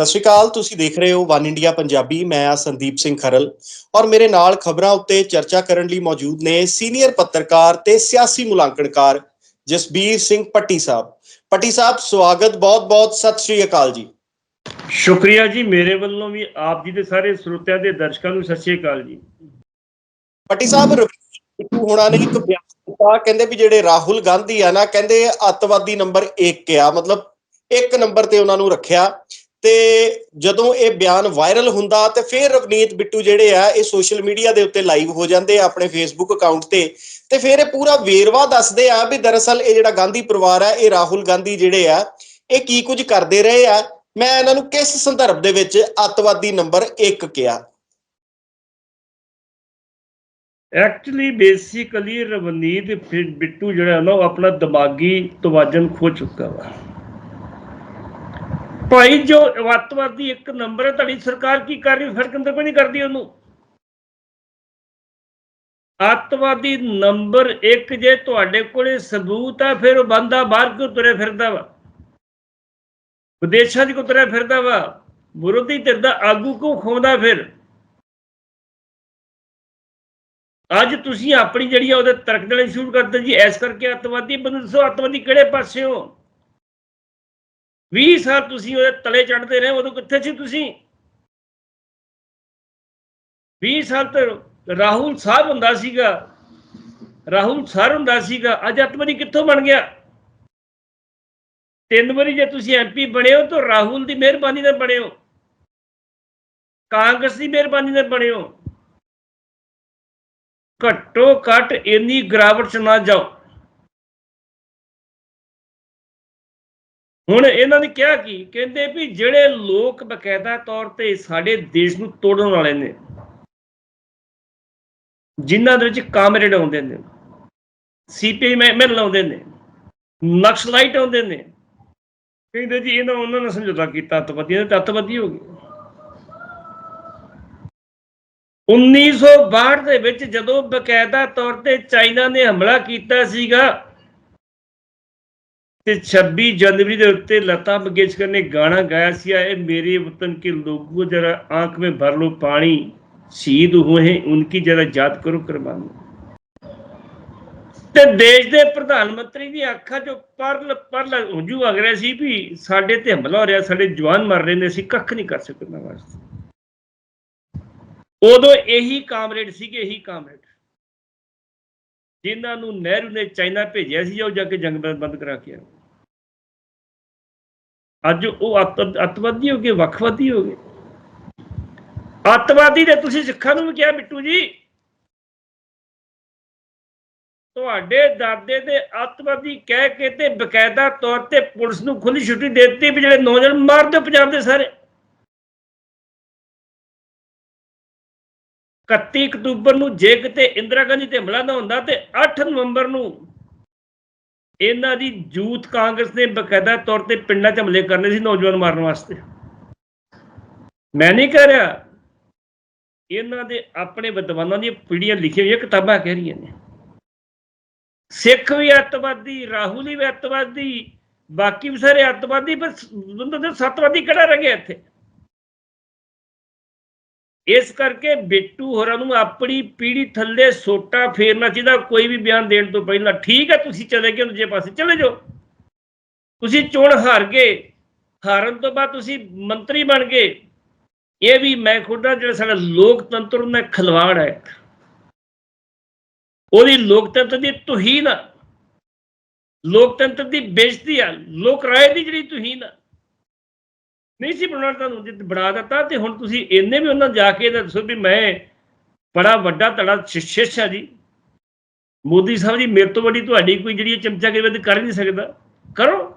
ਸਤਿ ਸ਼੍ਰੀ ਅਕਾਲ ਤੁਸੀਂ ਦੇਖ ਰਹੇ ਹੋ ਵਨ ਇੰਡੀਆ ਪੰਜਾਬੀ ਮੈਂ ਆ ਸੰਦੀਪ ਸਿੰਘ ਖਰਲ ਔਰ ਮੇਰੇ ਨਾਲ ਖਬਰਾਂ ਉੱਤੇ ਚਰਚਾ ਕਰਨ ਲਈ ਮੌਜੂਦ ਨੇ ਸੀਨੀਅਰ ਪੱਤਰਕਾਰ ਤੇ ਸਿਆਸੀ ਮੁਲਾਂਕਣਕਾਰ ਜਸਬੀਰ ਸਿੰਘ ਪੱਟੀ ਸਾਹਿਬ। ਪੱਟੀ ਸਾਹਿਬ ਸਵਾਗਤ ਬਹੁਤ-ਬਹੁਤ ਸਤਿ ਸ਼੍ਰੀ ਅਕਾਲ ਜੀ। ਸ਼ੁਕਰੀਆ ਜੀ ਮੇਰੇ ਵੱਲੋਂ ਵੀ ਆਪ ਜੀ ਦੇ ਸਾਰੇ ਸਰੋਤਿਆਂ ਦੇ ਦਰਸ਼ਕਾਂ ਨੂੰ ਸਤਿ ਸ਼੍ਰੀ ਅਕਾਲ ਜੀ। ਪੱਟੀ ਸਾਹਿਬ ਬਿੱਟੂ ਹੋਣਾ ਨੇ ਇੱਕ ਬਿਆਨ ਦਿੱਤਾ ਕਹਿੰਦੇ ਵੀ ਜਿਹੜੇ ਰਾਹੁਲ ਗਾਂਧੀ ਆ ਨਾ ਕਹਿੰਦੇ ਅੱਤਵਾਦੀ ਨੰਬਰ 1 ਆ ਮਤਲਬ ਇੱਕ ਨੰਬਰ ਤੇ ਉਹਨਾਂ ਨੂੰ ਰੱਖਿਆ। ਤੇ ਜਦੋਂ ਇਹ ਬਿਆਨ ਵਾਇਰਲ ਹੁੰਦਾ ਤੇ ਫਿਰ ਰਵਨੀਤ ਬਿੱਟੂ ਜਿਹੜੇ ਆ, ਇਹ ਸੋਸ਼ਲ ਮੀਡੀਆ ਦੇ ਉੱਤੇ ਲਾਈਵ ਹੋ ਜਾਂਦੇ ਆ ਆਪਣੇ ਫੇਸਬੁੱਕ ਅਕਾਊਂਟ ਤੇ। ਤੇ ਫਿਰ ਇਹ ਪੂਰਾ ਵੇਰਵਾ ਦੱਸਦੇ ਆ ਵੀ ਦਰਅਸਲ ਇਹ ਜਿਹੜਾ ਗਾਂਧੀ ਪਰਿਵਾਰ ਆ, ਇਹ ਰਾਹੁਲ ਗਾਂਧੀ ਜਿਹੜੇ ਆ, ਇਹ ਕੀ ਕੁਝ ਕਰਦੇ ਰਹੇ ਆ। ਮੈਂ ਇਹਨਾਂ ਨੂੰ ਕਿਸ ਸੰਦਰਭ ਦੇ ਵਿੱਚ ਅੱਤਵਾਦੀ ਨੰਬਰ 1 ਕਿਹਾ? ਐਕਚੁਅਲੀ ਬੇਸਿਕਲੀ ਰਵਨੀਤ ਬਿੱਟੂ ਜਿਹੜਾ ਨਾ, ਉਹ ਆਪਣਾ ਦਿਮਾਗੀ ਤਵਾਜ਼ਨ ਖੋ ਚੁੱਕਾ ਵਾ। ਭਾਈ, ਜੋ ਅੱਤਵਾਦੀ ਇੱਕ ਨੰਬਰ ਹੈ, ਤੁਹਾਡੀ ਸਰਕਾਰ ਕੀ ਕਰ ਰਹੀ ਫਿਰ ਕਿੰਦਰ ਕੋਈ ਨਹੀਂ ਕਰਦੀ ਉਹਨੂੰ। ਅੱਤਵਾਦੀ ਨੰਬਰ 1 ਜੇ ਤੁਹਾਡੇ ਕੋਲੇ ਸਬੂਤ ਆ, ਫਿਰ ਉਹ ਬੰਦਾ ਬਾਹਰ ਕਿਉਂ ਤੁਰੇ ਫਿਰਦਾ ਵਾ? ਵਿਦੇਸ਼ਾਂ 'ਚ ਕਿਉਂ ਤੁਰਿਆ ਫਿਰਦਾ ਵਾ? ਵਿਰੋਧੀ ਧਿਰ ਦਾ ਆਗੂ ਕਿਉਂ ਖੋਂਦਾ ਫਿਰ? ਅੱਜ ਤੁਸੀਂ ਆਪਣੀ ਜਿਹੜੀ ਆ, ਉਹਦੇ ਤਰਕ ਦੇਣੀ ਸ਼ੁਰੂ ਕਰਦੇ ਜੀ ਐਸ ਕਰਕੇ ਅੱਤਵਾਦੀ ਬੰਦੇ ਦੱਸੋ ਅੱਤਵਾਦੀ ਕਿਹੜੇ ਪਾਸੇ ਹੋ? 20 ਸਾਲ ਤੁਸੀਂ ਉਹਦੇ ਤਲੇ ਚੜਦੇ ਰਹੇ, ਉਦੋਂ ਕਿੱਥੇ ਸੀ ਤੁਸੀਂ? 20 ਸਾਲ ਤੇ ਰਾਹੁਲ ਸਾਹਿਬ ਹੁੰਦਾ ਸੀਗਾ, ਰਾਹੁਲ ਸਰ ਹੁੰਦਾ ਸੀਗਾ, ਅੱਜ ਅੱਤਵਾਦੀ ਕਿੱਥੋਂ ਬਣ ਗਿਆ? ਤਿੰਨ ਵਾਰੀ ਜੇ ਤੁਸੀਂ ਐਮਪੀ ਬਣੇ ਹੋ, ਤਾਂ ਰਾਹੁਲ ਦੀ ਮਿਹਰਬਾਨੀ ਨਾਲ ਬਣੇ ਹੋ। ਕਾਂਗਰਸ ਦੀ ਮਿਹਰਬਾਨੀ ਨਾਲ ਬਣੇ ਹੋ। ਘੱਟੋ ਘੱਟ ਇੰਨੀ ਗਰਾਵਟ ਚ ਨਾ ਜਾਓ। ਹੁਣ ਇਹਨਾਂ ਨੇ ਕਿਹਾ ਕਿ? ਕਹਿੰਦੇ ਵੀ ਜਿਹੜੇ ਲੋਕ ਬਕਾਇਦਾ ਤੌਰ ਤੇ ਸਾਡੇ ਦੇਸ਼ ਨੂੰ ਤੋੜਨ ਵਾਲੇ ਨੇ, ਜਿਨ੍ਹਾਂ ਦੇ ਵਿੱਚ ਕਾਮਰੇਡ ਆਉਂਦੇ ਨੇ, ਸੀਪੀਆਈ ਮੈਂਬਰ ਲਾਉਂਦੇ ਨੇ, ਨਕਸਲਾਈਟ ਆਉਂਦੇ ਨੇ। ਕਹਿੰਦੇ ਜੀ ਇਹਨਾਂ, ਉਹਨਾਂ ਨੇ ਸਮਝੌਤਾ ਕੀਤਾ ਅੱਤਵਾਦੀਆਂ ਤੇ ਅੱਤਵਾਦੀ ਹੋ ਗਏ। 1962 ਦੇ ਵਿੱਚ ਜਦੋਂ ਬਕਾਇਦਾ ਤੌਰ ਤੇ ਚਾਈਨਾ ਨੇ ਹਮਲਾ ਕੀਤਾ ਸੀਗਾ ਤੇ 26 ਜਨਵਰੀ ਦੇ ਉੱਤੇ ਲਤਾ ਮੰਗੇਸ਼ਕਰ ਨੇ ਗਾਣਾ ਗਾਇਆ ਸੀ ਇਹ ਮੇਰੇ ਵਤਨ ਕੇ ਲੋਗੋ ਜਰਾ ਆਂਖ ਮੇ ਭਰ ਲੋ ਪਾਣੀ, ਸ਼ਹੀਦ ਹੋਏ ਉਨਕੀ ਜਰਾ ਯਾਦ ਕਰੋ ਕੁਰਬਾਨ ਤੇ ਦੇਸ਼ ਦੇ ਪ੍ਰਧਾਨ ਮੰਤਰੀ ਦੀ ਅੱਖਾਂ 'ਚੋਂ ਪਰਲ ਪਰਲ ਹੰਝੂ ਵਗ ਰਿਹਾ ਸੀ ਵੀ ਸਾਡੇ ਤੇ ਹਮਲਾ ਹੋ ਰਿਹਾ, ਸਾਡੇ ਜਵਾਨ ਮਰ ਰਹੇ ਨੇ, ਅਸੀਂ ਕੱਖ ਨਹੀਂ ਕਰ ਸਕਦੇ ਨਾ ਵਾਸਤੇ। ਉਦੋਂ ਇਹੀ ਕਾਮਰੇਡ ਸੀਗੇ, ਇਹੀ ਕਾਮਰੇਡ। ਜਿਨ੍ਹਾਂ ਨੂੰ ਨਹਿਰੂ ਨੇ ਚਾਈਨਾ ਭੇਜਿਆ ਸੀ, ਉਹ ਜਾ ਕੇ ਜੰਗ ਬੰਦ ਕਰਾ ਕੇ ਆਏ। ਅੱਜ ਉਹ ਅੱਤ- ਅੱਤਵਾਦੀ ਹੋ ਗਏ, ਵੱਖਵਾਦੀ ਹੋ ਗਏ। ਅੱਤਵਾਦੀ ਦੇ ਤੁਸੀਂ ਸਿੱਖਾਂ ਨੂੰ ਵੀ ਕਿਹਾ ਬਿੱਟੂ ਜੀ, ਤੁਹਾਡੇ ਦਾਦੇ ਦੇ ਅੱਤਵਾਦੀ ਕਹਿ ਕੇ ਤੇ ਬਕਾਇਦਾ ਤੌਰ ਤੇ ਪੁਲਿਸ ਨੂੰ ਖੁੱਲੀ ਛੁੱਟੀ ਦੇ ਦਿੱਤੀ ਵੀ ਜਿਹੜੇ ਨੌਜਵਾਨ ਮਾਰ ਦਿਓ ਪੰਜਾਬ ਦੇ ਸਾਰੇ। 31 ਅਕਤੂਬਰ ਨੂੰ ਜੇ ਕਿਤੇ ਇੰਦਰਾ ਗਾਂਧੀ ਤੇ ਹਮਲਾ ਨਾ ਹੁੰਦਾ ਤੇ 8 ਨਵੰਬਰ ਨੂੰ ਇਹਨਾਂ ਦੀ ਯੂਥ ਕਾਂਗਰਸ ਨੇ ਬਕਾਇਦਾ ਤੌਰ ਤੇ ਪਿੰਡਾਂ 'ਚ ਹਮਲੇ ਕਰਨੇ ਸੀ ਨੌਜਵਾਨ ਮਾਰਨ ਵਾਸਤੇ। ਮੈਂ ਨਹੀਂ ਕਹਿ ਰਿਹਾ, ਇਹਨਾਂ ਦੇ ਆਪਣੇ ਵਿਦਵਾਨਾਂ ਦੀਆਂ ਪੀੜੀਆਂ ਲਿਖੀਆਂ ਹੋਈਆਂ ਕਿਤਾਬਾਂ ਕਹਿ ਰਹੀਆਂ ਨੇ। ਸਿੱਖ ਵੀ ਅੱਤਵਾਦੀ, ਰਾਹੁਲ ਵੀ ਅੱਤਵਾਦੀ, ਬਾਕੀ ਵੀ ਸਾਰੇ ਅੱਤਵਾਦੀ ਪਰ ਉਹਨਾਂ ਦੇ ਸੱਤਵਾਦੀ ਕਿਹੜਾ ਰਹਿ ਗਿਆ ਇੱਥੇ? ਇਸ ਕਰਕੇ ਬਿੱਟੂ ਹੋਰਾਂ ਨੂੰ ਆਪਣੀ ਪੀੜੀ ਥੱਲੇ ਸੋਟਾ ਫੇਰਨਾ ਚਾਹੀਦਾ, ਕੋਈ ਵੀ ਬਿਆਨ ਦੇਣ ਤੋਂ ਪਹਿਲਾਂ। ਠੀਕ ਹੈ, ਤੁਸੀਂ ਚਲੇ ਗਏ, ਦੂਜੇ ਪਾਸੇ ਚਲੇ ਜਾਓ। ਤੁਸੀਂ ਚੋਣ ਹਾਰ ਗਏ। ਹਾਰਨ ਤੋਂ ਬਾਅਦ ਤੁਸੀਂ ਮੰਤਰੀ ਬਣ ਗਏ। ਇਹ ਵੀ ਮੈਂ ਖੁਦਾ ਜਿਹੜਾ ਸਾਡਾ ਲੋਕਤੰਤਰ ਨਾਲ ਖਲਵਾੜ ਹੈ। ਉਹਦੀ ਲੋਕਤੰਤਰ ਦੀ ਤੁਹੀਨ ਆ। ਲੋਕਤੰਤਰ ਦੀ ਬੇਇੱਜ਼ਤੀ ਆ। ਲੋਕ ਰਾਏ ਦੀ ਜਿਹੜੀ ਤੁਹੀਨ ਆ। ਨਹੀਂ ਸੀ ਬਣਾਉਣਾ ਤੁਹਾਨੂੰ ਜੇ ਬਣਾ ਦਿੱਤਾ ਤੇ ਹੁਣ ਤੁਸੀਂ ਇੰਨੇ ਵੀ ਉਹਨਾਂ ਜਾ ਕੇ ਇਹਦਾ ਦੱਸੋ ਵੀ ਮੈਂ ਬੜਾ ਵੱਡਾ ਤੜਾ ਸ਼ਿਸ਼ ਆ ਜੀ। ਮੋਦੀ ਸਾਹਿਬ ਜੀ, ਮੇਰੇ ਤੋਂ ਵੱਡੀ ਤੁਹਾਡੀ ਕੋਈ ਜਿਹੜੀ ਚਮਚਾਗਿਰੀ ਕਰ ਨਹੀਂ ਸਕਦਾ। ਕਰੋ।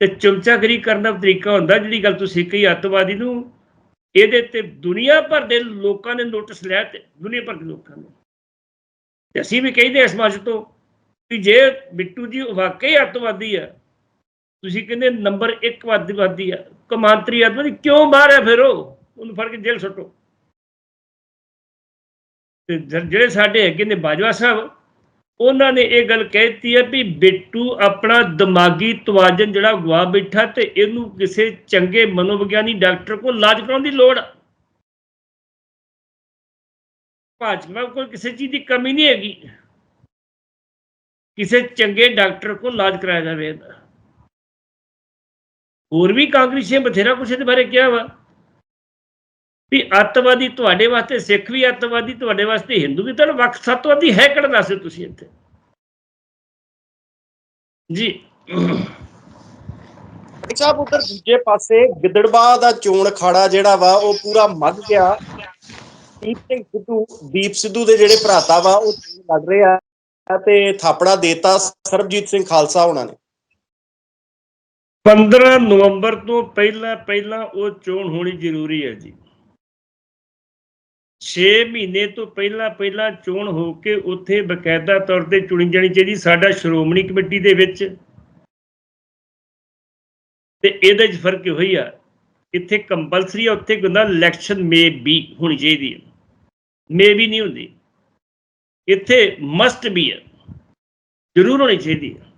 ਤੇ ਚਮਚਾਗਿਰੀ ਕਰਨ ਦਾ ਤਰੀਕਾ ਹੁੰਦਾ ਜਿਹੜੀ ਗੱਲ ਤੁਸੀਂ ਕਹੀ ਅੱਤਵਾਦੀ ਨੂੰ। ਇਹਦੇ ਤੇ ਦੁਨੀਆ ਭਰ ਦੇ ਲੋਕਾਂ ਨੇ ਨੋਟਿਸ ਲਿਆ ਤੇ ਦੁਨੀਆ ਭਰ ਦੇ ਲੋਕਾਂ ਨੇ। ਤੇ ਅਸੀਂ ਵੀ ਕਹਿੰਦੇ ਇਸ ਮਾਜ ਤੋਂ ਕਿ ਜੇ ਬਿੱਟੂ ਜੀ ਵਾਕਈ ਅੱਤਵਾਦੀ ਆ ਤੁਸੀਂ ਕਹਿੰਦੇ ਨੰਬਰ 1 ਵਾਦੀ ਆ, ਕਮਾਂਤਰੀ ਅੱਤਵਾਦੀ ਕਿਉਂ ਬਾਹਰ ਹੈ ਫਿਰ ਉਹ? ਉਹਨੂੰ ਫੜ ਕੇ ਜੇਲ੍ਹ ਸੁੱਟੋ। ਤੇ ਜਿਹੜੇ ਸਾਡੇ ਹੈਗੇ ਨੇ ਬਾਜਵਾ ਸਾਹਿਬ, ਉਹਨਾਂ ਨੇ ਇਹ ਗੱਲ ਕਹਿਤੀ ਹੈ ਵੀ ਬਿੱਟੂ ਆਪਣਾ ਦਿਮਾਗੀ ਤਵਾਜ਼ਨ ਜਿਹੜਾ ਗਵਾ ਬੈਠਾ ਤੇ ਇਹਨੂੰ ਕਿਸੇ ਚੰਗੇ ਮਨੋਵਿਗਿਆਨੀ ਡਾਕਟਰ ਕੋਲ ਇਲਾਜ ਕਰਾਉਣ ਦੀ ਲੋੜ ਆ। ਭਾਜਪਾ ਕੋਲ ਕਿਸੇ ਚੀਜ਼ ਦੀ ਕਮੀ ਨਹੀਂ ਹੈਗੀ। ਕਿਸੇ ਚੰਗੇ ਡਾਕਟਰ ਕੋਲ ਇਲਾਜ ਕਰਾਇਆ ਜਾਵੇ ਇਹਦਾ। ਹੋਰ ਵੀ ਕਾਂਗਰਸੀਆਂ ਬਥੇਰਾ ਕੁਛ ਇਹਦੇ ਬਾਰੇ ਕਿਹਾ ਵਾ ਵੀ ਅੱਤਵਾਦੀ ਤੁਹਾਡੇ ਵਾਸਤੇ, ਸਿੱਖ ਵੀ ਅੱਤਵਾਦੀ ਤੁਹਾਡੇ ਵਾਸਤੇ, ਹਿੰਦੂ ਵੀ ਤੁਹਾਨੂੰ ਵੱਖ ਸੱਤਵਾਦੀ ਹੈ ਕਿਹੜਾ ਦੱਸੋ ਤੁਸੀਂ ਇੱਥੇ? ਜੀ। ਸਾਹਿਬ ਉਧਰ ਦੂਜੇ ਪਾਸੇ ਗਿੱਦੜਬਾਹ ਦਾ ਚੋਣ ਅਖਾੜਾ ਜਿਹੜਾ ਵਾ, ਉਹ ਪੂਰਾ ਮੱਧ ਗਿਆ। ਦੀਪ ਸਿੰਘ ਸਿੱਧੂ, ਦੀਪ ਸਿੱਧੂ ਦੇ ਜਿਹੜੇ ਭਰਾਤਾ ਵਾ, ਉਹ ਲੜ ਰਹੇ ਆ। ਤੇ ਥਾਪੜਾ ਦੇਤਾ ਸਰਬਜੀਤ ਸਿੰਘ ਖਾਲਸਾ ਉਹਨਾਂ ਨੇ। 15 ਨਵੰਬਰ ਤੋਂ ਪਹਿਲਾਂ ਪਹਿਲਾਂ ਉਹ ਚੋਣ ਹੋਣੀ ਜ਼ਰੂਰੀ ਹੈ ਜੀ। 6 ਮਹੀਨੇ ਤੋਂ ਪਹਿਲਾਂ ਪਹਿਲਾਂ ਚੋਣ ਹੋ ਕੇ ਉੱਥੇ ਬਕਾਇਦਾ ਤੌਰ ਤੇ ਚੁਣੀ ਜਾਣੀ ਚਾਹੀਦੀ ਸਾਡਾ ਸ਼੍ਰੋਮਣੀ ਕਮੇਟੀ ਦੇ ਵਿੱਚ। ਤੇ ਇਹਦੇ 'ਚ ਫ਼ਰਕ ਇਹੋ ਹੀ ਆ, ਇੱਥੇ ਕੰਪਲਸਰੀ ਆ, ਉੱਥੇ ਕਹਿੰਦਾ ਇਲੈਕਸ਼ਨ ਮੇ ਬੀ ਹੋਣੀ ਚਾਹੀਦੀ ਹੈ। ਮੇ ਬੀ ਨਹੀਂ ਹੁੰਦੀ। ਇੱਥੇ ਮਸਟ ਬੀ ਹੈ ਜ਼ਰੂਰ ਹੋਣੀ ਚਾਹੀਦੀ ਹੈ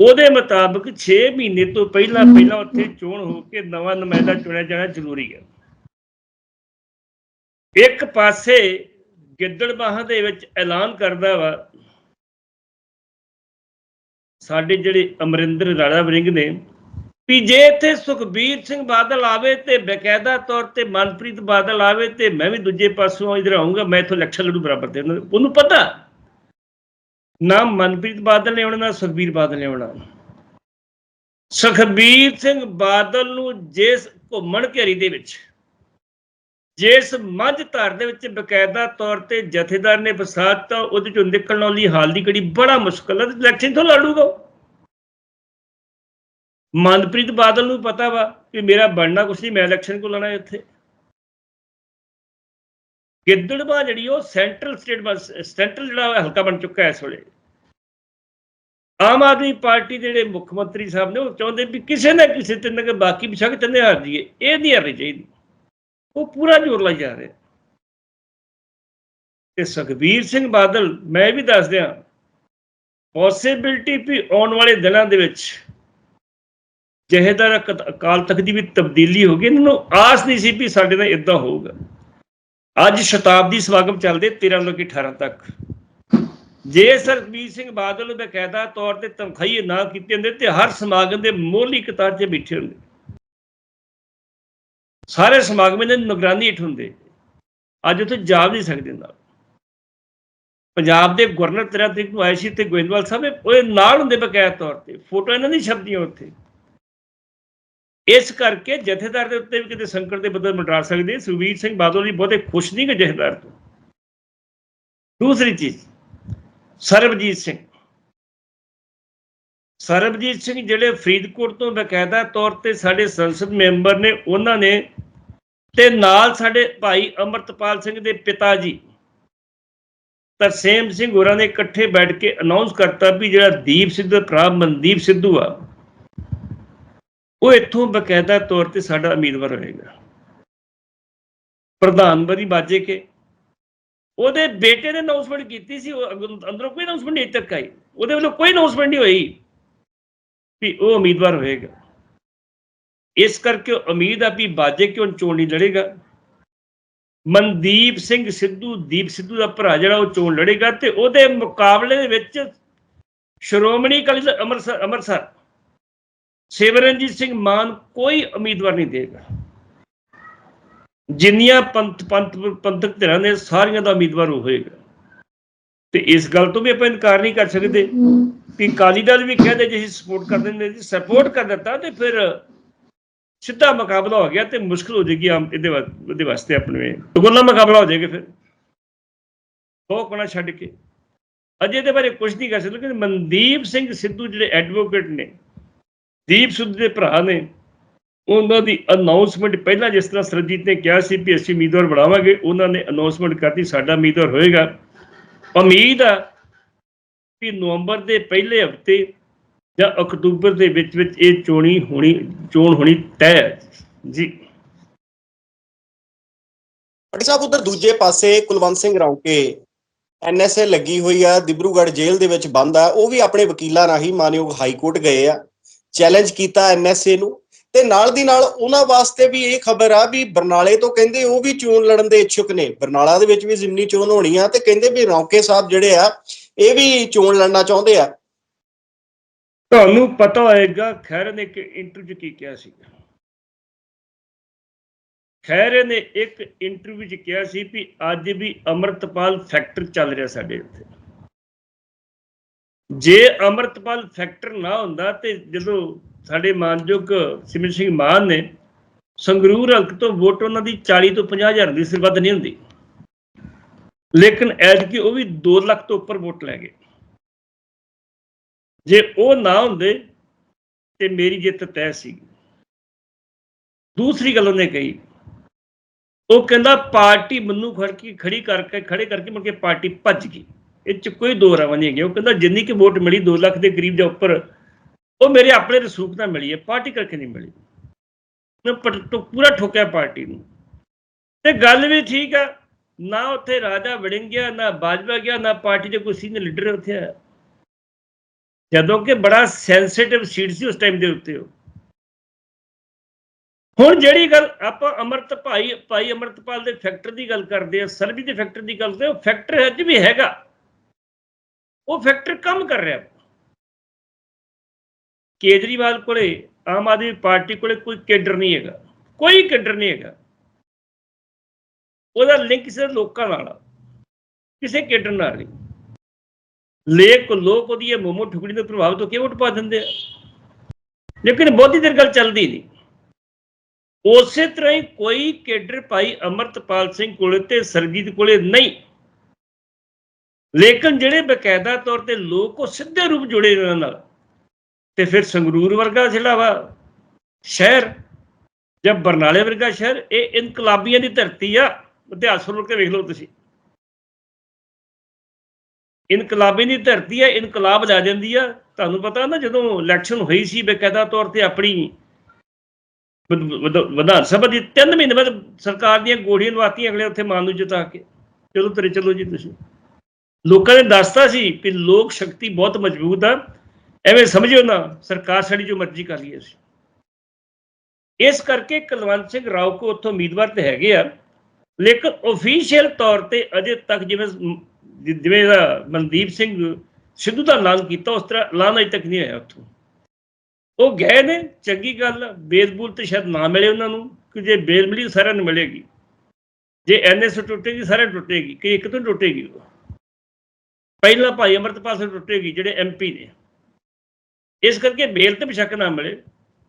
ਉਹਦੇ ਮੁਤਾਬਕ 6 ਮਹੀਨੇ ਤੋਂ ਪਹਿਲਾਂ ਪਹਿਲਾਂ ਉੱਥੇ ਚੋਣ ਹੋ ਕੇ ਨਵਾਂ ਨੁਮਾਇੰਦਾ ਚੁਣਿਆ ਜਾਣਾ ਜ਼ਰੂਰੀ ਹੈ। ਇੱਕ ਪਾਸੇ ਗਿੱਦੜਬਾਹਾਂ ਦੇ ਵਿੱਚ ਐਲਾਨ ਕਰਦਾ ਵਾ ਸਾਡੇ ਜਿਹੜੇ ਅਮਰਿੰਦਰ ਰਾਣਾ ਵਰਿੰਗ ਨੇ ਵੀ ਜੇ ਇੱਥੇ ਸੁਖਬੀਰ ਸਿੰਘ ਬਾਦਲ ਆਵੇ ਤੇ ਬਕਾਇਦਾ ਤੌਰ ਤੇ ਮਨਪ੍ਰੀਤ ਬਾਦਲ ਆਵੇ ਤੇ ਮੈਂ ਵੀ ਦੂਜੇ ਪਾਸੋਂ ਇਧਰ ਆਉਂਗਾ ਮੈਂ ਇੱਥੋਂ ਇਲੈਕਸ਼ਨ ਲੜੂ ਬਰਾਬਰ ਤੇ ਉਹਨੂੰ ਪਤਾ। ਨਾ ਮਨਪ੍ਰੀਤ ਬਾਦਲ ਨੇ ਆਉਣਾ, ਨਾ ਸੁਖਬੀਰ ਬਾਦਲ ਨੇ ਆਉਣਾ। ਸੁਖਬੀਰ ਸਿੰਘ ਬਾਦਲ ਨੂੰ ਜਿਸ ਘੁੰਮਣ ਘੇਰੀ ਦੇ ਵਿੱਚ, ਜਿਸ ਮੱਝ ਧਰ ਦੇ ਵਿੱਚ ਬਕਾਇਦਾ ਤੌਰ ਤੇ ਜਥੇਦਾਰ ਨੇ ਫਸਾਤਾ ਉਹਦੇ ਚੋਂ ਨਿਕਲਣ ਲਈ ਹਾਲ ਦੀ ਘੜੀ ਬੜਾ ਮੁਸ਼ਕਲ ਹੈ ਇਲੈਕਸ਼ਨ ਤੋਂ ਲੜੂਗਾ ਮਨਪ੍ਰੀਤ ਬਾਦਲ ਨੂੰ ਪਤਾ ਵਾ ਕਿ ਮੇਰਾ ਬਣਨਾ ਕੁਛ ਨਹੀਂ, ਮੈਂ ਇਲੈਕਸ਼ਨ ਕੋ ਲੜਨਾ ਇੱਥੇ? ਗਿੱਦੜਬਾ ਜਿਹੜੀ ਉਹ ਸੈਂਟਰਲ ਸਟੇਟ ਬਸ ਸੈਂਟਰਲ ਜਿਹੜਾ ਹਲਕਾ ਬਣ ਚੁੱਕਾ ਹੈ ਇਸ ਵੇਲੇ। ਆਮ ਆਦਮੀ ਪਾਰਟੀ ਦੇ ਜਿਹੜੇ ਮੁੱਖ ਮੰਤਰੀ ਸਾਹਿਬ ਨੇ ਉਹ ਚਾਹੁੰਦੇ ਵੀ ਕਿਸੇ ਨਾ ਕਿਸੇ ਤੇ ਨਾ ਬਾਕੀ ਬਿਸ਼ੱਕ ਤਿੰਨੇ ਹਾਰ ਜੀਏ ਇਹ ਨਹੀਂ ਹਾਰਨੀ ਚਾਹੀਦੀ। ਉਹ ਪੂਰਾ ਜ਼ੋਰ ਲਾਈ ਜਾ ਰਿਹਾ। ਤੇ ਸੁਖਬੀਰ ਸਿੰਘ ਬਾਦਲ, ਮੈਂ ਵੀ ਦੱਸ ਦਿਆਂ ਪੋਸਿਬਿਲਟੀ ਵੀ ਆਉਣ ਵਾਲੇ ਦਿਨਾਂ ਦੇ ਵਿੱਚ ਜਹੇਦਾਰ ਅਕ- ਅਕਾਲ ਤਖਤ ਦੀ ਵੀ ਤਬਦੀਲੀ ਹੋ ਗਈ, ਇਹਨਾਂ ਨੂੰ ਆਸ ਨਹੀਂ ਸੀ ਵੀ ਸਾਡੇ ਨਾਲ ਇਦਾਂ ਹੋਊਗਾ। ਅੱਜ ਸ਼ਤਾਬਦੀ ਸਮਾਗਮ ਚੱਲਦੇ 13 ਤੋਂ ਲੈ ਕੇ 18 ਤੱਕ। ਜੇ ਸਰਬੀਰ ਸਿੰਘ ਬਾਦਲ ਨੂੰ ਬਕਾਇਦਾ ਤੌਰ ਤੇ ਤਨਖਾਹੀ ਨਾ ਕੀਤੇ ਹੁੰਦੇ ਤੇ ਹਰ ਸਮਾਗਮ ਦੇ ਮੋਹਲੀ ਕਤਾਰ 'ਚ ਬੈਠੇ ਹੁੰਦੇ। ਸਾਰੇ ਸਮਾਗਮ ਦੇ ਨਿਗਰਾਨੀ ਹੇਠ ਹੁੰਦੇ। ਅੱਜ ਉੱਥੇ ਜਾ ਵੀ ਨਹੀਂ ਸਕਦੇ ਨਾਲ ਪੰਜਾਬ ਦੇ ਗਵਰਨਰ 13 ਤਰੀਕ ਨੂੰ ਆਏ ਸੀ ਤੇ ਗੋਇੰਦਵਾਲ ਸਾਹਿਬ ਉਹ ਨਾਲ ਹੁੰਦੇ ਬਕਾਇਦਾ ਤੌਰ ਤੇ। ਫੋਟੋ ਇਹਨਾਂ ਦੀ ਛਪਦੀਆਂ ਉੱਥੇ। ਇਸ ਕਰਕੇ ਜਥੇਦਾਰ ਦੇ ਉੱਤੇ ਵੀ ਕਿਤੇ ਸੰਕਟ ਦੇ ਬਦਲ ਮੰਡਰਾ ਸਕਦੇ ਸੁਖਬੀਰ ਸਿੰਘ ਬਾਦਲ ਜੀ ਬਹੁਤੇ ਖੁਸ਼ ਨਹੀਂ ਕਿ ਜਥੇਦਾਰ ਤੋਂ। ਦੂਸਰੀ ਚੀਜ਼, ਸਰਬਜੀਤ ਸਿੰਘ। ਸਰਬਜੀਤ ਸਿੰਘ ਜਿਹੜੇ ਫਰੀਦਕੋਟ ਤੋਂ ਬਕਾਇਦਾ ਤੌਰ ਤੇ ਸਾਡੇ ਸੰਸਦ ਮੈਂਬਰ ਨੇ, ਉਹਨਾਂ ਨੇ ਤੇ ਨਾਲ ਸਾਡੇ ਭਾਈ ਅਮਰਤਪਾਲ ਸਿੰਘ ਦੇ ਪਿਤਾ ਜੀ, ਤਰਸੇਮ ਸਿੰਘ ਹੋਰਾਂ ਨੇ ਇਕੱਠੇ ਬੈਠ ਕੇ ਅਨਾਉਂਸ ਕਰਤਾ ਵੀ ਜਿਹੜਾ ਦੀਪ ਸਿੱਧੂ ਦਾ ਭਰਾ ਮਨਦੀਪ ਸਿੱਧੂ ਆ ਉਹ ਇੱਥੋਂ ਬਕਾਇਦਾ ਤੌਰ ਤੇ ਸਾਡਾ ਉਮੀਦਵਾਰ ਹੋਏਗਾ। ਪ੍ਰਧਾਨ ਬਰੀ ਬਾਜੇ ਕੇ। ਉਹਦੇ ਬੇਟੇ ਨੇ ਅਨਾਉਂਸਮੈਂਟ ਕੀਤੀ ਸੀ, ਉਹ ਅੰਦਰੋਂ ਕੋਈ ਅਨਾਉਂਸਮੈਂਟ ਨਹੀਂ ਤੱਕ ਆਈ। ਉਹਦੇ ਵੱਲੋਂ ਕੋਈ ਅਨਾਉਂਸਮੈਂਟ ਨਹੀਂ ਹੋਈ ਵੀ ਉਹ ਉਮੀਦਵਾਰ ਹੋਏਗਾ। ਇਸ ਕਰਕੇ ਉਮੀਦ ਆ ਵੀ ਬਾਜੇ ਕਿਉਂ ਚੋਣ ਨਹੀਂ ਲੜੇਗਾ। ਮਨਦੀਪ ਸਿੰਘ ਸਿੱਧੂ, ਦੀਪ ਸਿੱਧੂ ਦਾ ਭਰਾ ਜਿਹੜਾ ਉਹ ਚੋਣ ਲੜੇਗਾ ਤੇ ਉਹਦੇ ਮੁਕਾਬਲੇ ਦੇ ਵਿੱਚ ਸ਼੍ਰੋਮਣੀ ਅਕਾਲੀ ਦਲ ਅੰਮ੍ਰਿਤਸਰ ਅੰਮ੍ਰਿਤਸਰ ਸਿਮਰਨਜੀਤ ਸਿੰਘ ਮਾਨ ਕੋਈ ਉਮੀਦਵਾਰ ਨਹੀਂ ਦੇਗਾ ਜਿੰਨੀਆਂ ਪੰਥ ਪੰਥ, ਪੰਥਕ ਧਿਰਾਂ ਨੇ ਸਾਰੀਆਂ ਦਾ ਉਮੀਦਵਾਰ ਉਹ ਹੋਏਗਾ। ਤੇ ਇਸ ਗੱਲ ਤੋਂ ਵੀ ਆਪਾਂ ਇਨਕਾਰ ਨਹੀਂ ਕਰ ਸਕਦੇ ਕਿ ਅਕਾਲੀ ਦਲ ਵੀ ਕਹਿੰਦੇ ਜੇ ਅਸੀਂ ਸਪੋਰਟ ਕਰਦੇ ਨੇ ਜੀ ਸਪੋਰਟ ਕਰ ਦਿੱਤਾ ਤੇ ਫਿਰ ਸਿੱਧਾ ਮੁਕਾਬਲਾ ਹੋ ਗਿਆ ਤੇ ਮੁਸ਼ਕਲ ਹੋ ਜਾਏਗੀ ਆਮ ਇਹਦੇ ਇਹਦੇ ਵਾਸਤੇ ਆਪਣੇ ਦੁਗਣਾ ਮੁਕਾਬਲਾ ਹੋ ਜਾਏਗਾ ਫਿਰ। ਦੋ ਕੋਣਾ ਛੱਡ ਕੇ। ਅਜੇ ਦੇ ਬਾਰੇ ਕੁਝ ਨਹੀਂ ਕਰ ਸਕਦੇ ਕਿ ਮਨਦੀਪ ਸਿੰਘ ਸਿੱਧੂ ਜਿਹੜੇ ਐਡਵੋਕੇਟ ਨੇ ਦੀਪ ਸਿੱਧੂ ਦੇ ਭਰਾ ਨੇ ਉਹਨਾਂ ਦੀ ਅਨਾਉਂਸਮੈਂਟ ਪਹਿਲਾਂ ਜਿਸ ਤਰ੍ਹਾਂ ਸਰਜੀਤ ਨੇ ਕਿਹਾ ਸੀ ਵੀ ਅਸੀਂ ਉਮੀਦਵਾਰ ਬਣਾਵਾਂਗੇ, ਉਹਨਾਂ ਨੇ ਅਨਾਉਂਸਮੈਂਟ ਕਰਤੀ, ਸਾਡਾ ਉਮੀਦਵਾਰ ਹੋਏਗਾ। ਉਮੀਦ ਆ ਕਿ ਨਵੰਬਰ ਦੇ ਪਹਿਲੇ ਹਫ਼ਤੇ ਜਾਂ ਅਕਤੂਬਰ ਦੇ ਵਿੱਚ ਵਿੱਚ ਇਹ ਚੋਣੀ ਹੋਣੀ, ਚੋਣ ਹੋਣੀ ਤੈਅ ਹੈ। ਜੀ। ਭਾਈ ਸਾਹਿਬ, ਉਧਰ ਦੂਜੇ ਪਾਸੇ ਕੁਲਵੰਤ ਸਿੰਘ ਰੌਂਕੇ ਐਨਐਸਏ ਲੱਗੀ ਹੋਈ ਆ, ਦਿਬਰੂਗੜ੍ਹ ਜੇਲ੍ਹ ਦੇ ਵਿੱਚ ਬੰਦ ਆ, ਉਹ ਵੀ ਆਪਣੇ ਵਕੀਲਾਂ ਰਾਹੀਂ ਮਾਨਯੋਗ ਹਾਈ ਕੋਰਟ ਗਏ ਆ। ਚੈਲੰਜ ਕੀਤਾ ਐਨਐਸਏ ਨੂੰ। ਤੇ ਨਾਲ ਦੀ ਨਾਲ ਉਹਨਾਂ ਵਾਸਤੇ ਵੀ ਇਹ ਖਬਰ ਆ ਵੀ ਬਰਨਾਲੇ ਤੋਂ ਕਹਿੰਦੇ ਉਹ ਵੀ ਚੋਣ ਲੜਨ ਦੇ ਇੱਛੁਕ ਨੇ। ਬਰਨਾਲਾ ਦੇ ਵਿੱਚ ਵੀ ਜ਼ਿਮਨੀ ਚੋਣ ਹੋਣੀ ਆ ਤੇ ਕਹਿੰਦੇ ਵੀ ਰੌਕੇ ਸਾਹਿਬ ਜਿਹੜੇ ਆ, ਇਹ ਵੀ ਚੋਣ ਲੜਨਾ ਚਾਹੁੰਦੇ ਆ। ਤੁਹਾਨੂੰ ਪਤਾ ਹੋਏਗਾ ਖੈਰ ਨੇ ਇੱਕ ਇੰਟਰਵਿਊ 'ਚ ਕੀ ਕਿਹਾ ਸੀ? ਖੈਰ ਨੇ ਇੱਕ ਇੰਟਰਵਿਊ 'ਚ ਕਿਹਾ ਸੀ ਵੀ ਅੱਜ ਵੀ ਅਮਰਤਪਾਲ ਫੈਕਟਰ ਚੱਲ ਰਿਹਾ ਸਾਡੇ ਇੱਥੇ ਜੇ ਅਮਰਤਪਾਲ ਫੈਕਟਰ ਨਾ ਹੁੰਦਾ ਤੇ ਜਦੋਂ ਸਾਡੇ ਮਾਨਯੋਗ ਸਿਮਰ ਸਿੰਘ ਮਾਨ ਨੇ ਸੰਗਰੂਰ ਹਲਕ ਤੋਂ ਵੋਟ ਉਹਨਾਂ ਦੀ 40 ਤੋਂ 50 ਹਜ਼ਾਰ ਦੀ ਸਿਰ ਨਹੀਂ ਹੁੰਦੀ। ਲੇਕਿਨ ਐਤਕੀ ਉਹ ਵੀ 2 ਲੱਖ ਤੋਂ ਉੱਪਰ ਵੋਟ ਲੈ ਗਏ। ਜੇ ਉਹ ਨਾ ਹੁੰਦੇ ਤੇ ਮੇਰੀ ਜਿੱਤ ਤੈਅ ਸੀ। ਦੂਸਰੀ ਗੱਲ ਉਹਨੇ ਕਹੀ, ਉਹ ਕਹਿੰਦਾ ਪਾਰਟੀ ਮੈਨੂੰ ਖੜ ਕੇ ਖੜੀ ਕਰਕੇ ਖੜੇ ਕਰਕੇ ਮੁੜ ਕੇ ਪਾਰਟੀ ਭੱਜ ਗਈ। ਇਹ ਚ ਕੋਈ ਦੋ ਰਾਵਾਂ ਨਹੀਂ ਹੈਗੀਆਂ ਉਹ ਕਹਿੰਦਾ ਜਿੰਨੀ ਕਿ ਵੋਟ ਮਿਲੀ 2 ਲੱਖ ਦੇ ਕਰੀਬ ਜਾਂ ਉੱਪਰ, ਉਹ ਮੇਰੇ ਆਪਣੇ ਰਸੂਖ ਨਾਲ ਮਿਲੀ ਹੈ, ਪਾਰਟੀ ਕਰਕੇ ਨਹੀਂ ਮਿਲੀ। ਮੈਂ ਪੂਰਾ ਠੋਕਿਆ ਪਾਰਟੀ ਨੂੰ। ਤੇ ਗੱਲ ਵੀ ਠੀਕ ਆ, ਨਾ ਉੱਥੇ ਰਾਜਾ ਵੜਿੰਗ ਗਿਆ, ਨਾ ਬਾਜਵਾ ਗਿਆ, ਨਾ ਪਾਰਟੀ ਦੇ ਕੋਈ ਸੀਨੀਅਰ ਲੀਡਰ ਉੱਥੇ ਆਇਆ। ਜਦੋਂ ਕਿ ਬੜਾ ਸੈਂਸਿਟਿਵ ਸੀਟ ਸੀ ਉਸ ਟਾਈਮ ਦੇ ਉੱਤੇ ਉਹ। ਹੁਣ ਜਿਹੜੀ ਗੱਲ ਆਪਾਂ ਅਮਰਤ ਭਾਈ ਭਾਈ ਅਮਰਤਪਾਲ ਦੇ ਫੈਕਟਰ ਦੀ ਗੱਲ ਕਰਦੇ ਆ, ਸਰਬੀ ਦੇ ਫੈਕਟਰ ਦੀ ਗੱਲ ਕਰਦੇ ਉਹ ਫੈਕਟਰ ਅੱਜ ਵੀ ਹੈਗਾ। ਉਹ ਫੈਕਟਰ ਕੰਮ ਕਰ ਰਿਹਾ ਕੇਜਰੀਵਾਲ ਕੋਲੇ ਆਮ ਆਦਮੀ ਪਾਰਟੀ ਕੋਲੇ ਕੋਈ ਕੇਡਰ ਨਹੀਂ ਹੈਗਾ। ਕੋਈ ਕੇਡਰ ਨਹੀਂ ਹੈਗਾ। ਉਹਦਾ ਲਿੰਕ ਕਿਸੇ ਲੋਕਾਂ ਨਾਲ ਆ, ਕਿਸੇ ਕੇਡਰ ਨਾਲ ਨਹੀਂ। ਲੇਕ ਲੋਕ ਉਹਦੀ ਇਹ ਮੋਮੋ ਠੁਕੜੀ ਦੇ ਪ੍ਰਭਾਵ ਤੋਂ ਕਿਉਂ ਵੋਟ ਪਾ ਦਿੰਦੇ ਆ? ਲੇਕਿਨ ਬਹੁਤੀ ਦੇਰ ਗੱਲ ਚੱਲਦੀ ਨਹੀਂ। ਉਸੇ ਤਰ੍ਹਾਂ ਹੀ ਕੋਈ ਕੇਡਰ ਭਾਈ ਅਮਰਤਪਾਲ ਸਿੰਘ ਕੋਲੇ ਤੇ ਸਰਜੀਤ ਕੋਲੇ ਨਹੀਂ। ਲੇਕਿਨ ਜਿਹੜੇ ਬਕਾਇਦਾ ਤੌਰ ਤੇ ਲੋਕ ਉਹ ਸਿੱਧੇ ਰੂਪ ਜੁੜੇ ਇਹਨਾਂ ਨਾਲ, ਤੇ ਫਿਰ ਸੰਗਰੂਰ ਵਰਗਾ ਜਿਹੜਾ ਵਾ ਸ਼ਹਿਰ ਜਾਂ ਬਰਨਾਲੇ ਵਰਗਾ ਸ਼ਹਿਰ, ਇਹ ਇਨਕਲਾਬੀਆਂ ਦੀ ਧਰਤੀ ਆ। ਇਤਿਹਾਸ ਰੋਕ ਕੇ ਵੇਖ ਲਓ ਤੁਸੀਂ। ਇਨਕਲਾਬੀ ਦੀ ਧਰਤੀ ਹੈ ਇਨਕਲਾਬ ਲੈ ਜਾਂਦੀ ਆ। ਤੁਹਾਨੂੰ ਪਤਾ ਨਾ ਜਦੋਂ ਇਲੈਕਸ਼ਨ ਹੋਈ ਸੀ, ਬਕਾਇਦਾ ਤੌਰ ਤੇ ਆਪਣੀ ਵਿਧਾਨ ਸਭਾ ਦੀ 3 ਮਹੀਨੇ ਬਾਅਦ ਸਰਕਾਰ ਦੀਆਂ ਗੋੜੀਆਂ ਲਵਾਤੀਆਂ ਅਗਲੇ ਉੱਥੇ ਮਾਨ ਨੂੰ ਜਿਤਾ ਕੇ। ਚਲੋ ਤੇਰੇ, ਚਲੋ ਜੀ ਤੁਸੀਂ। ਲੋਕਾਂ ਨੇ ਦੱਸਤਾ ਸੀ ਕਿ ਲੋਕ ਸ਼ਕਤੀ ਬਹੁਤ ਮਜ਼ਬੂਤ ਆ। ਐਵੇਂ ਸਮਝਿਓ ਨਾ, ਸਰਕਾਰ ਸਾਡੀ ਜੋ ਮਰਜ਼ੀ ਕਰ ਲਈਏ ਅਸੀਂ। ਇਸ ਕਰਕੇ ਕੁਲਵੰਤ ਸਿੰਘ ਰਾਓ ਕੋ ਉੱਥੋਂ ਉਮੀਦਵਾਰ ਤੇ ਹੈਗੇ ਆ। ਲੇਕਿਨ ਅਫੀਸ਼ੀਅਲ ਤੌਰ ਤੇ ਅਜੇ ਤੱਕ ਜਿਵੇਂ ਜਿਵੇਂ ਮਨਦੀਪ ਸਿੰਘ ਸਿੱਧੂ ਦਾ ਐਲਾਨ ਕੀਤਾ, ਉਸ ਤਰ੍ਹਾਂ ਐਲਾਨ ਅਜੇ ਤੱਕ ਨਹੀਂ ਹੋਇਆ ਉੱਥੋਂ। ਉਹ ਗਏ ਨੇ, ਚੰਗੀ ਗੱਲ ਬੇਦਬੂਲ ਬੇਲ ਤੇ ਸ਼ਾਇਦ ਨਾ ਮਿਲੇ ਉਹਨਾਂ ਨੂੰ, ਕਿ ਜੇ ਬੇਲ ਮਿਲੀ ਸਾਰਿਆਂ ਨੂੰ ਮਿਲੇਗੀ। ਜੇ ਐਨਐਸ ਟੁੱਟੇਗੀ, ਸਾਰਿਆਂ ਨੂੰ ਟੁੱਟੇਗੀ, ਕਿ ਇੱਕ ਤੋਂ ਟੁੱਟੇਗੀ ਉਹ। ਪਹਿਲਾਂ ਭਾਈ ਅਮਰਤਪਾਲ ਸਿੰਘ ਟੁੱਟੇਗੀ ਜਿਹੜੇ ਐਮਪੀ ਨੇ। ਇਸ ਕਰਕੇ ਬੇਲ ਤੇ ਬਿਸ਼ੱਕ ਨਾ ਮਿਲੇ।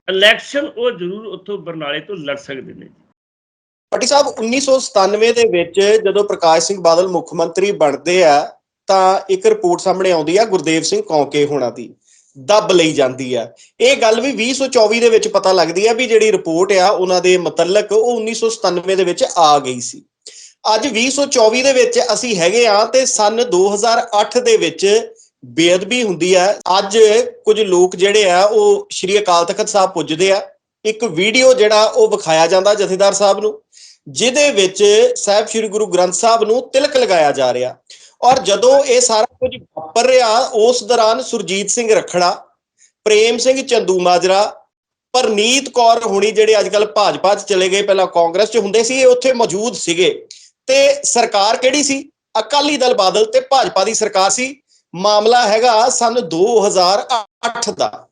ਇਲੈਕਸ਼ਨ ਉਹ ਜ਼ਰੂਰ ਉੱਥੋਂ ਬਰਨਾਲੇ ਤੋਂ ਲੜ ਸਕਦੇ ਨੇ। ਪਟੀ ਸਾਹਿਬ 1997 ਦੇ ਵਿੱਚ ਜਦੋਂ ਪ੍ਰਕਾਸ਼ ਸਿੰਘ ਬਾਦਲ ਮੁੱਖ ਮੰਤਰੀ ਬਣਦੇ ਆ, ਤਾਂ ਇੱਕ ਰਿਪੋਰਟ ਸਾਹਮਣੇ ਆਉਂਦੀ ਆ, ਗੁਰਦੇਵ ਸਿੰਘ ਕੌਂਕੇ ਹੋਣਾ ਦੀ। ਦੱਬ ਲਈ ਜਾਂਦੀ ਆ। ਇਹ ਗੱਲ ਵੀ 2024 ਦੇ ਵਿੱਚ ਪਤਾ ਲੱਗਦੀ ਆ ਵੀ ਜਿਹੜੀ ਰਿਪੋਰਟ ਆ, ਉਹਨਾਂ ਦੇ ਮੁਤਲਕ ਉਹ 1997 ਦੇ ਵਿੱਚ ਆ ਗਈ ਸੀ। ਅੱਜ 2024 ਦੇ ਵਿੱਚ ਅਸੀਂ ਹੈਗੇ ਆ ਤੇ ਸਨ 2008 ਦੇ ਵਿੱਚ ਬੇਅਦਬੀ ਹੁੰਦੀ ਹੈ। ਅੱਜ ਕੁਝ ਲੋਕ ਜਿਹੜੇ ਆ, ਉਹ ਸ਼੍ਰੀ ਅਕਾਲ ਤਖਤ ਸਾਹਿਬ ਪੁੱਜਦੇ ਆ। ਇੱਕ ਵੀਡੀਓ ਜਿਹੜਾ ਉਹ ਵਿਖਾਇਆ ਜਾਂਦਾ ਜਥੇਦਾਰ ਸਾਹਿਬ ਨੂੰ, ਜਿਹਦੇ ਵਿੱਚ ਸਾਹਿਬ ਸ੍ਰੀ ਗੁਰੂ ਗ੍ਰੰਥ ਸਾਹਿਬ ਨੂੰ ਤਿਲਕ ਲਗਾਇਆ ਜਾ ਰਿਹਾ। ਔਰ ਜਦੋਂ ਇਹ ਸਾਰਾ ਕੁਝ ਵਾਪਰ ਰਿਹਾ, ਉਸ ਦੌਰਾਨ ਸੁਰਜੀਤ ਸਿੰਘ ਰਖੜਾ, ਪ੍ਰੇਮ ਸਿੰਘ ਚੰਦੂ ਮਾਜਰਾ, ਪਰਨੀਤ ਕੌਰ ਹੁਣੀ ਜਿਹੜੇ ਅੱਜ ਕੱਲ ਭਾਜਪਾ 'ਚ ਚਲੇ ਗਏ, ਪਹਿਲਾਂ ਕਾਂਗਰਸ 'ਚ ਹੁੰਦੇ ਸੀ, ਇਹ ਉੱਥੇ ਮੌਜੂਦ ਸੀਗੇ। ਤੇ ਸਰਕਾਰ ਕਿਹੜੀ ਸੀ? ਅਕਾਲੀ ਦਲ ਬਾਦਲ ਤੇ ਭਾਜਪਾ ਦੀ ਸਰਕਾਰ ਸੀ। ਮਾਮਲਾ ਹੈਗਾ ਸਨ 2008 ਦਾ।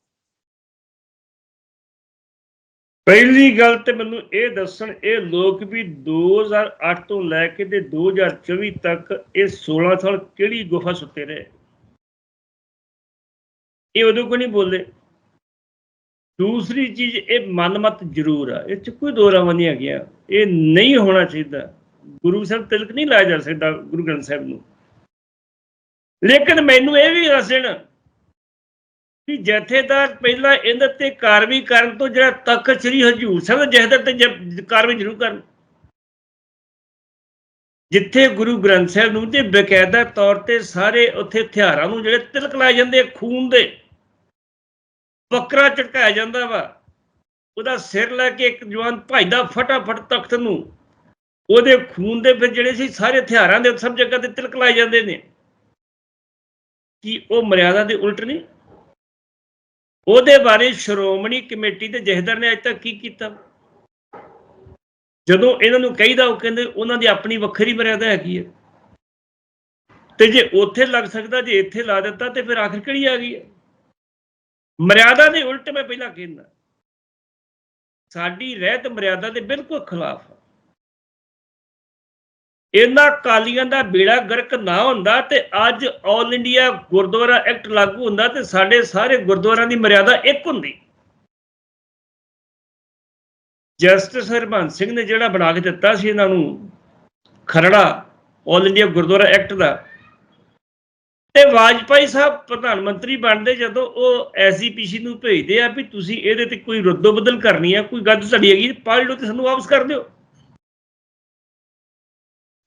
ਪਹਿਲੀ ਗੱਲ ਤੇ ਮੈਨੂੰ ਇਹ ਦੱਸਣ, ਇਹ ਲੋਕ ਵੀ 2008 ਤੋਂ ਲੈ ਕੇ ਤੇ 2024 ਤੱਕ ਇਹ 16 ਸਾਲ ਕਿਹੜੀ ਗੁਫਾ ਸੁੱਤੇ ਰਹੇ? ਇਹ ਉਦੋਂ ਕੋ ਨਹੀਂ ਬੋਲਦੇ? ਦੂਸਰੀ ਚੀਜ਼, ਇਹ ਮਨਮਤ ਜ਼ਰੂਰ ਆ। ਇਹ ਚ ਕੋਈ ਦੋ ਰਾਵਾਂ ਨਹੀਂ ਹੈਗੀਆਂ। ਇਹ ਨਹੀਂ ਹੋਣਾ ਚਾਹੀਦਾ। ਗੁਰੂ ਸਾਹਿਬ ਤਿਲਕ ਨਹੀਂ ਲਾਇਆ ਜਾ ਸਕਦਾ ਗੁਰੂ ਗ੍ਰੰਥ ਸਾਹਿਬ ਨੂੰ। ਲੇਕਿਨ ਮੈਨੂੰ ਇਹ ਵੀ ਦੱਸਣ ਕਿ ਜਥੇਦਾਰ ਪਹਿਲਾਂ ਇਹਨਾਂ ਤੇ ਕਾਰਵਾਈ ਕਰਨ ਤੋਂ ਜਿਹੜਾ ਤਖਤ ਸ੍ਰੀ ਹਜੂਰ ਸਾਹਿਬ ਜਥੇਦਾਰ ਤੇ ਕਾਰਵਾਈ ਜ਼ਰੂਰ ਕਰਨ। ਜਿੱਥੇ ਗੁਰੂ ਗ੍ਰੰਥ ਸਾਹਿਬ ਨੂੰ ਤੇ ਬਕਾਇਦਾ ਤੌਰ ਤੇ ਸਾਰੇ ਉੱਥੇ ਹਥਿਆਰਾਂ ਨੂੰ ਜਿਹੜੇ ਤਿਲਕ ਲਾਏ ਜਾਂਦੇ ਖੂਨ ਦੇ ਬੱਕਰਾ ਝਟਕਾਇਆ ਜਾਂਦਾ ਵਾ। ਉਹਦਾ ਸਿਰ ਲੈ ਕੇ ਇੱਕ ਜਵਾਨ ਭਜਦਾ ਫਟਾਫਟ ਤਖਤ ਨੂੰ ਉਹਦੇ ਖੂਨ ਦੇ ਫਿਰ ਜਿਹੜੇ ਸੀ ਸਾਰੇ ਹਥਿਆਰਾਂ ਦੇ ਸਭ ਜਗ੍ਹਾ ਤੇ ਤਿਲਕ ਲਾਏ ਜਾਂਦੇ ਨੇ। ਕਿ ਉਹ ਮਰਿਆਦਾ ਦੇ ਉਲਟ ਨਹੀਂ? ਉਹਦੇ ਬਾਰੇ ਸ਼੍ਰੋਮਣੀ ਕਮੇਟੀ ਦੇ ਜਥੇਦਾਰ ਨੇ ਅਜ ਤੱਕ ਕੀ ਕੀਤਾ? ਜਦੋਂ ਇਹਨਾਂ ਨੂੰ ਕਹੀਦਾ, ਉਹ ਕਹਿੰਦੇ, ਉਹਨਾਂ ਦੀ ਆਪਣੀ ਵੱਖਰੀ ਮਰਿਆਦਾ ਹੈਗੀ ਹੈ। ਤੇ ਜੇ ਉੱਥੇ ਲੱਗ ਸਕਦਾ, ਜੇ ਇੱਥੇ ਲਾ ਦਿੱਤਾ, ਤੇ ਫਿਰ ਆਖਿਰ ਕਿਹੜੀ ਆ ਗਈ ਹੈ? ਮਰਿਆਦਾ ਦੇ ਉਲਟ ਮੈਂ ਪਹਿਲਾਂ ਕਹਿੰਦਾ। ਸਾਡੀ ਰਹਿਤ ਮਰਿਆਦਾ ਦੇ ਬਿਲਕੁਲ ਖਿਲਾਫ ਇਹਨਾਂ ਕਾਲੀਆਂ ਦਾ ਬੇੜਾ ਗਰਕ ਨਾ ਹੁੰਦਾ ਤੇ ਅੱਜ ਆਲ ਇੰਡੀਆ ਗੁਰਦੁਆਰਾ ਐਕਟ ਲਾਗੂ ਹੁੰਦਾ ਤੇ ਸਾਡੇ ਸਾਰੇ ਗੁਰਦੁਆਰਿਆਂ ਦੀ ਮਰਿਆਦਾ ਇੱਕ ਹੁੰਦੀ। ਜਸਟਿਸ ਹਰਬੰਸ ਸਿੰਘ ਨੇ ਜਿਹੜਾ ਬਣਾ ਕੇ ਦਿੱਤਾ ਸੀ ਇਹਨਾਂ ਨੂੰ ਖਰੜਾ ਆਲ ਇੰਡੀਆ ਗੁਰਦੁਆਰਾ ਐਕਟ ਦਾ, ਤੇ ਵਾਜਪਾਈ ਸਾਹਿਬ ਪ੍ਰਧਾਨ ਮੰਤਰੀ ਬਣਦੇ ਜਦੋਂ ਉਹ ਐਸਜੀਪੀਸੀ ਨੂੰ ਭੇਜਦੇ ਆ ਵੀ ਤੁਸੀਂ ਇਹਦੇ ਤੇ ਕੋਈ ਰੱਦੋ ਬਦਲ ਕਰਨੀ ਆ, ਕੋਈ ਗੱਲ ਤੁਹਾਡੀ ਹੈਗੀ ਪਾੜ ਲਓ ਤੇ ਸਾਨੂੰ ਵਾਪਸ ਕਰ ਦਿਓ।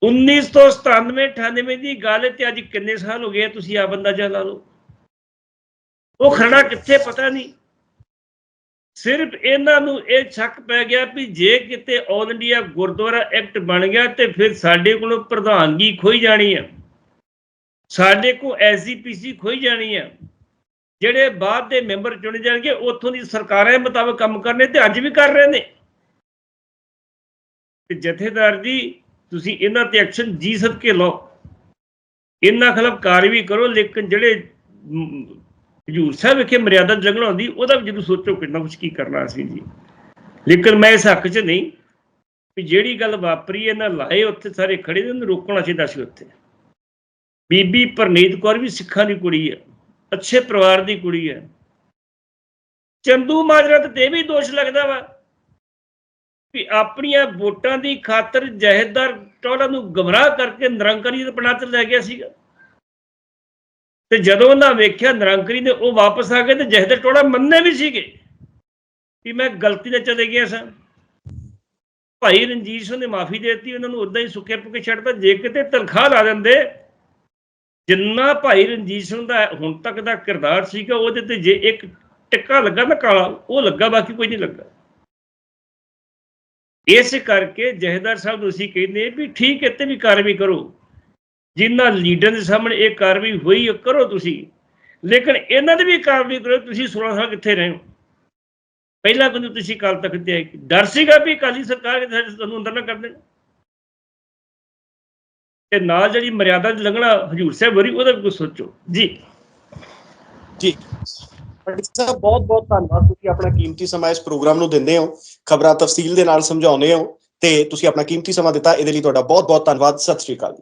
1997 98 ਦੀ ਗੱਲ ਤੇ ਅੱਜ ਕਿੰਨੇ ਸਾਲ ਹੋ ਗਏ ਤੁਸੀਂ ਆ ਬੰਦਾ ਜਾ ਲਾ ਲਓ? ਉਹ ਖੜਾ ਕਿੱਥੇ ਪਤਾ ਨਹੀਂ। ਸਿਰਫ ਇਹਨਾਂ ਨੂੰ ਇਹ ਸ਼ੱਕ ਪੈ ਗਿਆ ਵੀ ਜੇ ਕਿਤੇ ਆਲ ਇੰਡੀਆ ਗੁਰਦੁਆਰਾ ਐਕਟ ਬਣ ਗਿਆ ਤੇ ਫਿਰ ਸਾਡੇ ਕੋਲੋਂ ਪ੍ਰਧਾਨਗੀ ਖੋਈ ਜਾਣੀ ਆ। ਸਾਡੇ ਕੋਲ ਐਸਜੀਪੀਸੀ ਖੋਈ ਜਾਣੀ ਆ। ਜਿਹੜੇ ਬਾਅਦ ਦੇ ਮੈਂਬਰ ਚੁਣੇ ਜਾਣਗੇ, ਉੱਥੋਂ ਦੀ ਸਰਕਾਰਾਂ ਮੁਤਾਬਕ ਕੰਮ ਕਰਨੇ ਤੇ ਅੱਜ ਵੀ ਕਰ ਰਹੇ ਨੇ। ਤੇ ਜਥੇਦਾਰ ਜੀ ਤੁਸੀਂ ਇਹਨਾਂ ਤੇ ਐਕਸ਼ਨ ਜੀ ਸਦਕੇ ਲਓ। ਇਹਨਾਂ ਖਿਲਾਫ ਕਾਰਵਾਈ ਕਰੋ ਲੇਕਿਨ ਜਿਹੜੇ ਹਜ਼ੂਰ ਸਾਹਿਬ ਵਿਖੇ ਮਰਿਆਦਾ ਜਗਣਾ ਹੁੰਦੀ, ਉਹਦਾ ਵੀ ਜਦੋਂ ਸੋਚੋ ਕਿੰਨਾ ਕੁਝ ਕੀ ਕਰਨਾ ਸੀ ਜੀ। ਲੇਕਿਨ ਮੈਂ ਇਸ ਹੱਕ 'ਚ ਨਹੀਂ ਵੀ ਜਿਹੜੀ ਗੱਲ ਵਾਪਰੀ ਇਹਨਾਂ ਲਾਏ ਉੱਥੇ ਸਾਰੇ ਖੜੇ ਨੇ, ਉਹਨੂੰ ਰੋਕਣਾ ਚਾਹੀਦਾ ਸੀ ਉੱਥੇ। ਬੀਬੀ ਪਰਨੀਤ ਕੌਰ ਵੀ ਸਿੱਖਾਂ ਦੀ ਕੁੜੀ ਹੈ, ਅੱਛੇ ਪਰਿਵਾਰ ਦੀ ਕੁੜੀ ਹੈ। ਚੰਦੂ ਮਾਜਰਾ ਤੇ ਇਹ ਵੀ ਦੋਸ਼ ਲੱਗਦਾ ਵਾ। ਕਿ ਆਪਣੀਆਂ ਵੋਟਾਂ ਦੀ ਖਾਤਰ ਜਹਿਦਾਰ ਟੋਲਾ ਨੂੰ ਗਮਰਾਹ ਕਰਕੇ ਨਿਰੰਕਾਰੀ ਦੇ ਬਣਾ ਤੇ ਲੈ ਗਿਆ ਸੀਗਾ। ਤੇ ਜਦੋਂ ਉਹਨਾਂ ਵੇਖਿਆ ਨਿਰੰਕਾਰੀ ਨੇ ਉਹ ਵਾਪਸ ਆ ਗਏ ਤੇ ਜਹੇਦਾਰ ਟੋਲਾ ਮੰਨੇ ਵੀ ਸੀਗੇ ਕਿ ਮੈਂ ਗਲਤੀ ਨਾਲ ਚਲੇ ਗਿਆ ਸਾਂ। ਭਾਈ ਰਣਜੀਤ ਸਿੰਘ ਨੇ ਮਾਫੀ ਦੇ ਦਿੱਤੀ, ਉਹਨਾਂ ਨੂੰ ਉਦਾਂ ਹੀ ਸੁੱਕੇ ਪੁਕੇ ਛੱਡਤਾ, ਜੇ ਕਿਤੇ ਤਨਖਾਹ ਲਾ ਦਿੰਦੇ, ਜਿੰਨਾ ਭਾਈ ਰਣਜੀਤ ਸਿੰਘ ਦਾ ਹੁਣ ਤੱਕ ਦਾ ਕਿਰਦਾਰ ਸੀਗਾ, ਉਹਦੇ ਤੇ ਜੇ ਇੱਕ ਟਿੱਕਾ ਲੱਗਾ ਨਾ ਕਾਲਾ, ਉਹ ਲੱਗਾ, ਬਾਕੀ ਕੋਈ ਨਹੀਂ ਲੱਗਾ। ਇਸ ਕਰਕੇ ਜਹੇਦਾਰ ਸਾਹਿਬ ਨੂੰ ਅਸੀਂ ਕਹਿੰਦੇ ਵੀ ਠੀਕ ਹੈ ਤੇ ਵੀ ਕਾਰਵਾਈ ਕਰੋ। ਜਿਨ੍ਹਾਂ ਲੀਡਰਾਂ ਦੇ ਸਾਹਮਣੇ ਇਹ ਕਾਰਵਾਈ ਹੋਈ ਕਰੋ ਤੁਸੀਂ। ਲੇਕਿਨ ਇਹਨਾਂ ਦੀ ਵੀ ਕਾਰਵਾਈ ਕਰੋ, ਤੁਸੀਂ 16 ਸਾਲ ਕਿੱਥੇ ਰਹੇ ਹੋ? ਪਹਿਲਾਂ ਕਦੋਂ ਤੁਸੀਂ ਕੱਲ ਤੱਕ ਤੇ ਆਏ? ਡਰ ਸੀਗਾ ਵੀ ਅਕਾਲੀ ਸਰਕਾਰ ਕਿਤੇ ਤੁਹਾਨੂੰ ਅੰਦਰ ਨਾ ਕਰ ਦੇਣ? ਤੇ ਨਾਲ ਜਿਹੜੀ ਮਰਿਆਦਾ ਦੀ ਲੰਘਣਾ, ਹਜੂਰ ਸਾਹਿਬ ਵਰੀ ਉਹਦਾ ਵੀ ਕੁਝ ਸੋਚੋ। ਜੀ। ਜੀ। ਪੰਡਿਤ ਸਾਹਿਬ, ਬਹੁਤ ਬਹੁਤ ਧੰਨਵਾਦ। ਤੁਸੀਂ ਆਪਣਾ ਕੀਮਤੀ ਸਮਾਂ ਇਸ ਪ੍ਰੋਗਰਾਮ ਨੂੰ ਦਿੰਦੇ ਹੋ, ਖਬਰਾਂ ਤਫਸੀਲ ਦੇ ਨਾਲ ਸਮਝਾਉਂਦੇ ਹੋ ਤੇ ਤੁਸੀਂ ਆਪਣਾ ਕੀਮਤੀ ਸਮਾਂ ਦਿੱਤਾ, ਇਹਦੇ ਲਈ ਤੁਹਾਡਾ ਬਹੁਤ ਬਹੁਤ ਧੰਨਵਾਦ। ਸਤਿ ਸ਼੍ਰੀ ਅਕਾਲ